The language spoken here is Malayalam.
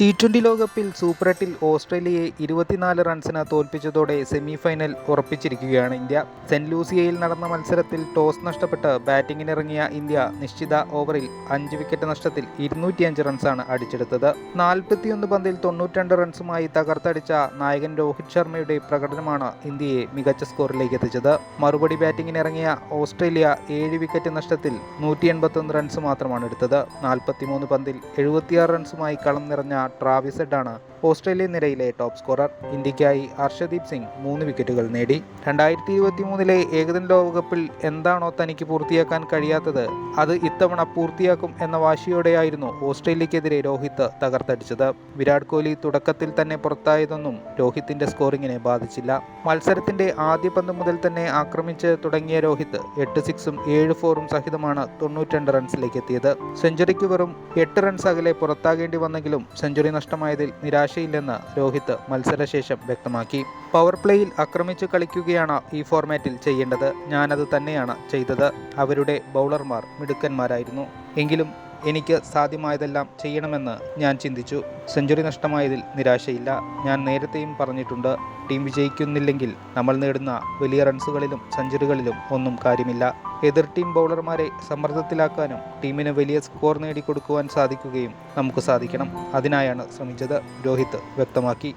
ടി ട്വന്റി ലോകകപ്പിൽ സൂപ്പർ എട്ടിൽ ഓസ്ട്രേലിയയെ ഇരുപത്തിനാല് റൺസിന് തോൽപ്പിച്ചതോടെ സെമി ഫൈനൽ ഉറപ്പിച്ചിരിക്കുകയാണ് ഇന്ത്യ. സെന്റ് ലൂസിയയിൽ നടന്ന മത്സരത്തിൽ ടോസ് നഷ്ടപ്പെട്ട് ബാറ്റിങ്ങിനിറങ്ങിയ ഇന്ത്യ നിശ്ചിത ഓവറിൽ അഞ്ച് വിക്കറ്റ് നഷ്ടത്തിൽ ഇരുന്നൂറ്റിയഞ്ച് റൺസാണ് അടിച്ചെടുത്തത്. നാൽപ്പത്തിയൊന്ന് പന്തിൽ തൊണ്ണൂറ്റിരണ്ട് റൺസുമായി തകർത്തടിച്ച നായകൻ രോഹിത് ശർമ്മയുടെ പ്രകടനമാണ് ഇന്ത്യയെ മികച്ച സ്കോറിലേക്ക് എത്തിച്ചത്. മറുപടി ബാറ്റിങ്ങിനിറങ്ങിയ ഓസ്ട്രേലിയ ഏഴ് വിക്കറ്റ് നഷ്ടത്തിൽ നൂറ്റി എൺപത്തൊന്ന് റൺസ് മാത്രമാണ് എടുത്തത്. നാൽപ്പത്തിമൂന്ന് പന്തിൽ എഴുപത്തിയാറ് റൺസുമായി കളം നിറഞ്ഞ ട്രാവിസ് ഹെഡാണ്. ഓസ്ട്രേലിയൻ നിരയിലെ ടോപ്പ് സ്കോറർ ഇന്ത്യക്കായി ഹർഷദീപ് സിംഗ് മൂന്ന് വിക്കറ്റുകൾ നേടി. രണ്ടായിരത്തി ഇരുപത്തി മൂന്നിലെ ഏകദിന ലോകകപ്പിൽ എന്താണോ തനിക്ക് പൂർത്തിയാക്കാൻ കഴിയാത്തത് അത് ഇത്തവണ പൂർത്തിയാക്കും എന്ന വാശിയോടെയായിരുന്നു ഓസ്ട്രേലിയക്കെതിരെ രോഹിത് തകർത്തടിച്ചത്. വിരാട് കോഹ്ലി തുടക്കത്തിൽ തന്നെ പുറത്തായതൊന്നും രോഹിത്തിന്റെ സ്കോറിങ്ങിനെ ബാധിച്ചില്ല. മത്സരത്തിന്റെ ആദ്യ പന്ത് മുതൽ തന്നെ ആക്രമിച്ച് തുടങ്ങിയ രോഹിത് എട്ട് സിക്സും ഏഴ് ഫോറും സഹിതമാണ് തൊണ്ണൂറ്റിരണ്ട് റൺസിലേക്ക് എത്തിയത് സെഞ്ചുറിക്ക് വെറും എട്ട് റൺസ് അകലെ പുറത്താകേണ്ടി വന്നെങ്കിലും സെഞ്ചുറി നഷ്ടമായതിൽ നിരാശയില്ലെന്ന് രോഹിത് മത്സരശേഷം വ്യക്തമാക്കി. പവർ പ്ലേയിൽ ആക്രമിച്ച് കളിക്കുകയാണ് ഈ ഫോർമാറ്റിൽ ചെയ്യേണ്ടത്. ഞാനത് തന്നെയാണ് ചെയ്തത്. അവരുടെ ബൗളർമാർ മിടുക്കന്മാരായിരുന്നു. എങ്കിലും എനിക്ക് സാധ്യമായതെല്ലാം ചെയ്യണമെന്ന് ഞാൻ ചിന്തിച്ചു. സെഞ്ചുറി നഷ്ടമായതിൽ നിരാശയില്ല. ഞാൻ നേരത്തെയും പറഞ്ഞിട്ടുണ്ട് ടീം വിജയിക്കുന്നില്ലെങ്കിൽ നമ്മൾ നേടുന്ന വലിയ റൺസുകളിലും സെഞ്ചുറികളിലും ഒന്നും കാര്യമില്ല. എതിർ ടീം ബൗളർമാരെ സമ്മർദ്ദത്തിലാക്കാനും ടീമിന് വലിയ സ്കോർ നേടിക്കൊടുക്കുവാൻ സാധിക്കുകയും നമുക്ക് സാധിക്കണം. അതിനായാണ് ശ്രമിച്ചത് രോഹിത് വ്യക്തമാക്കി.